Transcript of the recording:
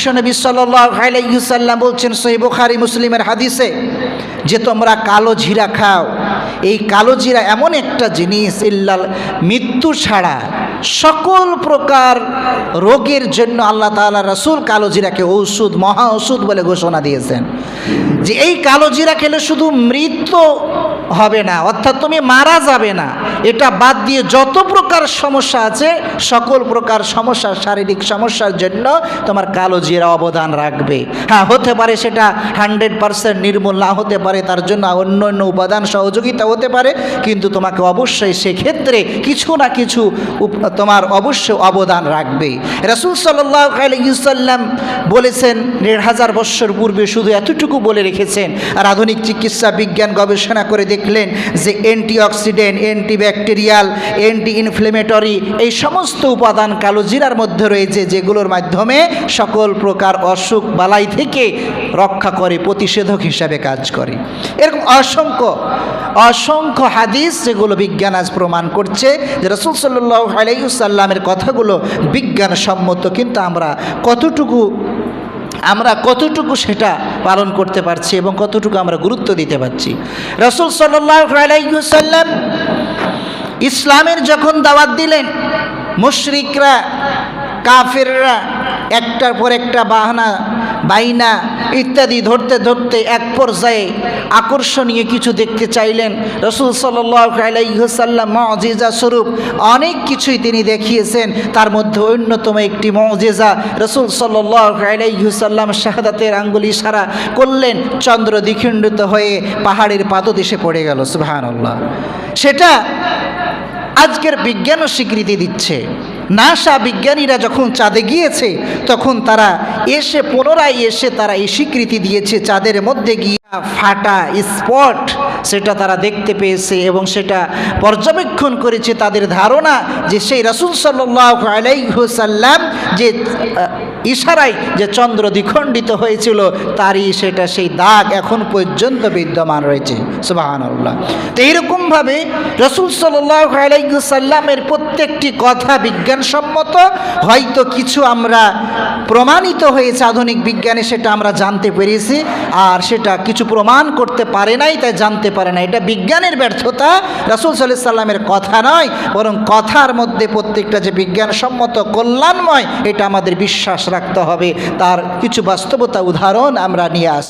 বিশ্বনবী সাল্লাম বলছেন সহি বুখারি মুসলিমের হাদিসে যে তোমরা কালো জিরা খাও, এই কালো জিরা এমন একটা জিনিস ইল্লাল মৃত্যু ছাড়া সকল প্রকার রোগের জন্য আল্লাহ তাআলা রসুল কালো জিরাকে ঔষধ, মহা ওষুধ বলে ঘোষণা দিয়েছেন। যে এই কালো জিরা খেলে শুধু মৃত্যু হবে না, অর্থাৎ তুমি মারা যাবে না। এটা বাদ দিয়ে যত প্রকার সমস্যা আছে, সকল প্রকার সমস্যা, শারীরিক সমস্যার জন্য তোমার কালো জিরা অবদান রাখবে। হ্যাঁ হতে পারে সেটা হান্ড্রেড পারসেন্ট নির্মূল না হতে পারে, তার জন্য অন্য অন্য উপাদান সহযোগিতা হতে পারে, কিন্তু তোমাকে অবশ্যই সেক্ষেত্রে কিছু না কিছু তোমার অবশ্যই অবদান রাখবে। রসুল সাল্লাম বলেছেন, দেড় হাজার বৎসর পূর্বে শুধু এতটুকু বলে রেখেছেন, আর আধুনিক চিকিৎসা বিজ্ঞান গবেষণা করে দেখলেন যে অ্যান্টিঅক্সিডেন্ট, অ্যান্টিব্যাকটেরিয়াল অ্যান্টি ইনফ্লেমেটরি এই সমস্ত উপাদান কালো জিরার মধ্যে রয়েছে যেগুলোর মাধ্যমে সকল প্রকার অসুখ বালাই থেকে রক্ষা করে, প্রতিষেধক হিসাবে কাজ করে। এরকম অসংখ্য অসংখ্য হাদিস যেগুলো বিজ্ঞান আজ প্রমাণ করছে যে রসুল সাল্লাহ আলাইসাল্লামের কথাগুলো বিজ্ঞানসম্মত, কিন্তু আমরা কতটুকু আমরা কতটুকু সেটা পালন করতে পারছি এবং কতটুকু আমরা গুরুত্ব দিতে পারছি। রসুল সাল্লাম ইসলামের যখন দাওয়াত দিলেন, মুশরিকরা, কাফেররা একটার পর একটা বাহানা বাইনা ইত্যাদি ধরতে ধরতে এক পর্যায়ে আকর্ষণীয় কিছু দেখতে চাইলেন। রসুল সাল্লাইসাল্লাম মজেজা স্বরূপ অনেক কিছুই তিনি দেখিয়েছেন। তার মধ্যে অন্যতম একটি মজেজা রসুল সাল্লাইসাল্লাম শাহাদাতের আঙ্গুল ইশারা করলেন, চন্দ্র দ্বিখণ্ডিত হয়ে পাহাড়ের পাদদেশে পড়ে গেল। সুবাহান্লাহ সেটা আজকের বিজ্ঞানও স্বীকৃতি দিচ্ছে। নাসা বিজ্ঞানীরা যখন চাঁদে গিয়েছে, তখন তারা এসে পুনরায় এসে তারা এই স্বীকৃতি দিয়েছে, চাঁদের মধ্যে গিয়ে ফাটা স্পট সেটা তারা দেখতে পেয়েছে এবং সেটা পর্যবেক্ষণ করেছে তাদের ধারণা যে সেই রসুল সাল্লাহ সাল্লাম যে ইশারায় যে চন্দ্র দ্বিখণ্ডিত হয়েছিল, তারই সেটা সেই দাগ এখন পর্যন্ত বিদ্যমান রয়েছে। সুবাহান্লাহ তো এইরকমভাবে রসুল সাল্লাহ প্রত্যেকটি কথা বিজ্ঞানসম্মত, হয়তো কিছু আমরা প্রমাণিত হয়েছে আধুনিক বিজ্ঞানে, সেটা আমরা জানতে পেরেছি, আর সেটা কিছু প্রমাণ করতে পারে নাই, তাই জানতে পারে না এটা বিজ্ঞানের ব্যর্থতা, রসুল সাল্লাহ সাল্লামের কথা নয়, বরং কথার মধ্যে প্রত্যেকটা যে বিজ্ঞানসম্মত কল্যাণময়, এটা আমাদের বিশ্বাস রাখতে হবে। তার কিছু বাস্তবতা উদাহরণ আমরা নিয়ে আস